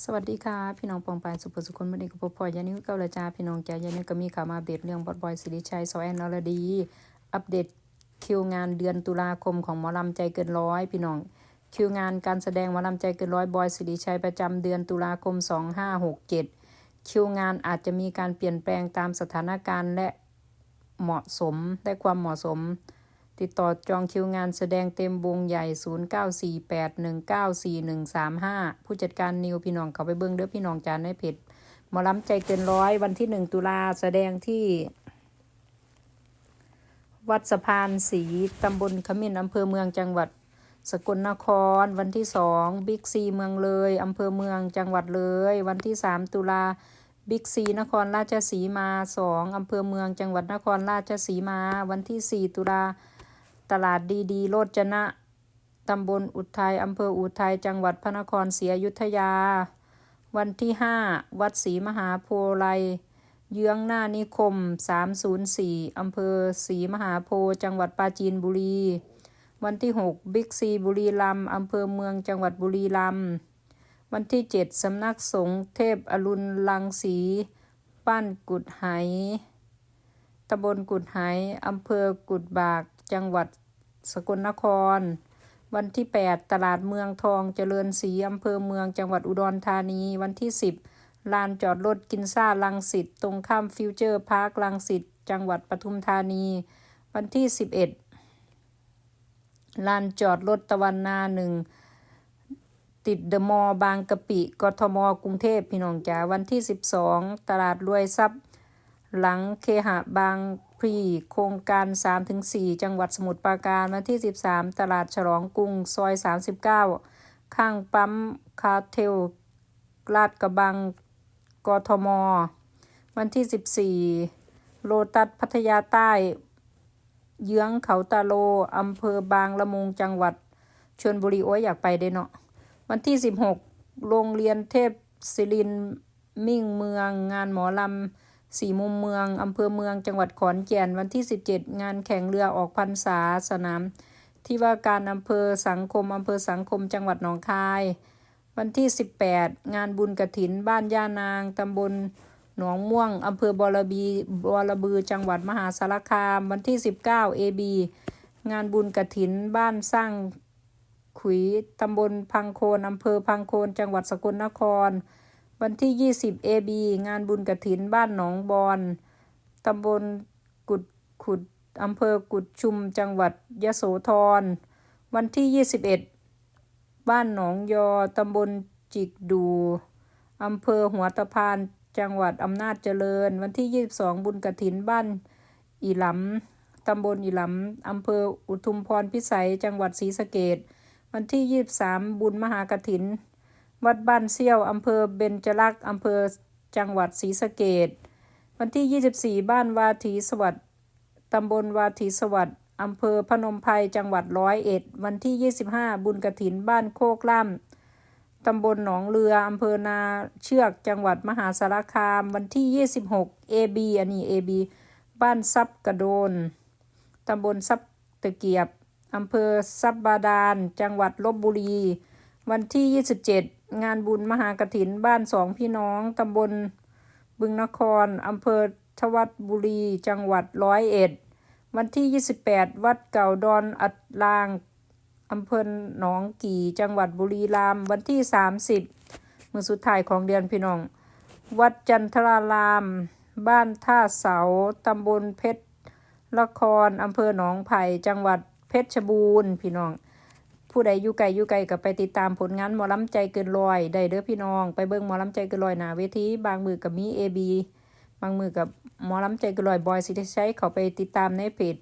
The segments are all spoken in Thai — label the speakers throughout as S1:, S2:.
S1: สวัสดีค่ะ พี่น้องปองปายสุภสุคนวันนี้ก็พบพอยานิวเกาละจ้าพี่น้องจ้ายานิวก็มีข่าวมาอัปเดตเรื่องบอดบอยสิริชัยซอแอนนอรดี อัปเดตคิวงานเดือนตุลาคมของหมอลำใจเกินร้อยพี่น้องคิวงานการแสดงหมอลำใจเกินร้อยบอยสิริชัยประจำเดือนตุลาคม 2567 คิวงานอาจจะมีการเปลี่ยนแปลงตามสถานการณ์และเหมาะสมและความเหมาะสม ติดต่อจองคิวงานแสดงเต็มวงใหญ่ 0948194135 ผู้จัดการนิวพี่น้องเขาไปเบิ้งเด้อพี่น้องจานในเพจหมอลำใจเกินร้อยวันที่หนึ่งตุลาแสดงที่ วัดสะพานสีตำบลขมิ้นอำเภอเมืองจังหวัด สกลนคร วันที่สองบิ๊กซีเมืองเลยอำเภอเมืองจังหวัดเลย วันที่สามตุลาบิ๊กซีนครราชสีมาสองอำเภอเมืองจังหวัดนครราชสีมา วันที่สี่ตุลา ตลาดดีดีโรจนะ ตำบลอุทัยอำเภออุทัยจังหวัดพระนครศรีอยุธยา วันที่ห้าวัดศรีมหาโพธิ์ไลยเยื้องหน้านิคม 304 อำเภอศรีมหาโพธิ์จังหวัดปราจีนบุรี วันที่ 6 บิ๊กซีบุรีรัมย์อำเภอเมืองจังหวัดบุรีรัมย์วันที่ 7 สำนักสงฆ์เทพอรุณลังสี บ้านกุดไหตำบลกุดไหอำเภอกุดบาก จังหวัด สกลนคร วันที่ 8 ตลาดเมืองทองเจริญศรีอำเภอเมืองจังหวัดอุดรธานี วันที่ 10 ลานจอดรถกินซ่าลังสิตตรงข้ามฟิวเจอร์พาร์คลังสิตจังหวัดปทุมธานี วันที่ 11 ลานจอดรถตะวันนาหนึ่งติดเดอะมอลล์บางกะปิ กทม กรุงเทพพี่น้องจ๋าวันที่ 12 ตลาดรวยทรัพย์ หลังเคหะบางพลีโครงการ 3-4 จังหวัดสมุทรปราการวันที่ 13 ตลาดฉลองกรุงซอย 39 ข้างปั๊มคาเทลลาดกระบังกทม วันที่ 14 โลตัสพัทยาใต้ เยื้องเขาตาโลอำเภอบางละมุงจังหวัดชลบุรีโอ้ยอยากไปเด้เนาะวันที่ 16 โรงเรียนเทพศิรินมิ่งเมืองงานหมอลำ สี่มุมเมือง อำเภอเมืองจังหวัดขอนแก่นวันที่ 17 งานแข่งเรือออกพรรษาสนาม ที่ว่าการอำเภอสังคม อำเภอสังคมจังหวัดหนองคาย วันที่ 18 งานบุญกระถิน บ้านย่านางตำบลหนองม่วงอำเภอบอระบีบอระบือจังหวัดมหาสารคาม วันที่ 19 AB งานบุญกระถิน บ้านสร้างขุยตำบลพังโคนอำเภอพังโคน จังหวัดสกลนคร วันที่ 20 AB งานบุญกระถินบ้านหนองบอนตำบลกุดขุดอำเภอกุดชุมจังหวัดยะโสธร วันที่ 21 บ้านหนองยอตำบลจิกดูอำเภอหัวตะพานจังหวัดอำนาจเจริญ วันที่ 22 บุญกระถินบ้านอีหลำตำบลอีหลำอำเภออุทุมพรพิสัยจังหวัดศรีสะเกษวันที่ 23 บุญมหากระถิน วัดบ้านเซี่ยวอำเภอเบญจรักษ์อำเภอจังหวัดศรีสะเกษวันที่ 24 บ้านวาถีสวัสดิ์ตำบลวาถีสวัสดิ์อำเภอพนมไพรจังหวัดร้อยเอ็ด วันที่ 25 บุญกะถินบ้านโคกล่ำตำบลหนองเรืออำเภอนาเชือกจังหวัดมหาสารคาม วันที่ 26 AB อันนี้ AB บ้านซับกระโดนตำบลซับตะเกียบอำเภอซับบาดาล จังหวัดลบบุรี วันที่ 27 งานบุญมหากถินบ้านสองพี่น้องตำบลบึงนครอำเภอทวัดบุรีจังหวัดร้อยเอ็ด วันที่ 28 วัดเก่าดอนอัดลางอำเภอหนองกี่จังหวัดบุรีรัมย์วันที่ 30 มือสุดท้ายของเดือนพี่น้อง วัดจันทราราม บ้านท่าเสาตำบลเพชรละครอำเภอหนองไผ่จังหวัดเพชรบูรณ์พี่น้อง ผู้ใดอยู่ไกลอยู่ไกลก็ไปติดตามผลงานหมอลำใจเกินร้อยได้เด้อพี่น้อง ไปเบิ่งหมอลำใจเกินร้อยหนาเวทีบางมือกับมีเอบีบางมือกับหมอลำใจเกินร้อยบอยสิริชัยเขาไปติดตามในเพจ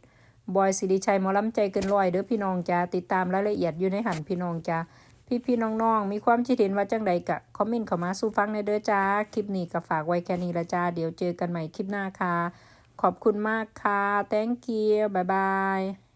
S1: บอยสิริชัยหมอลำใจเกินร้อยเด้อพี่น้องจ้าติดตามรายละเอียดอยู่ในหันพี่น้องจ้าพี่พี่น้องๆมีความคิดเห็นว่าจังใดกะคอมเมนต์เข้ามาสู่ฟังในเด้อจ้าคลิปนี้ก็ฝากไว้แค่นี้ละจ้าเดี๋ยวเจอกันใหม่คลิปหน้าค่ะขอบคุณมากค่ะ thank you บ๊ายบาย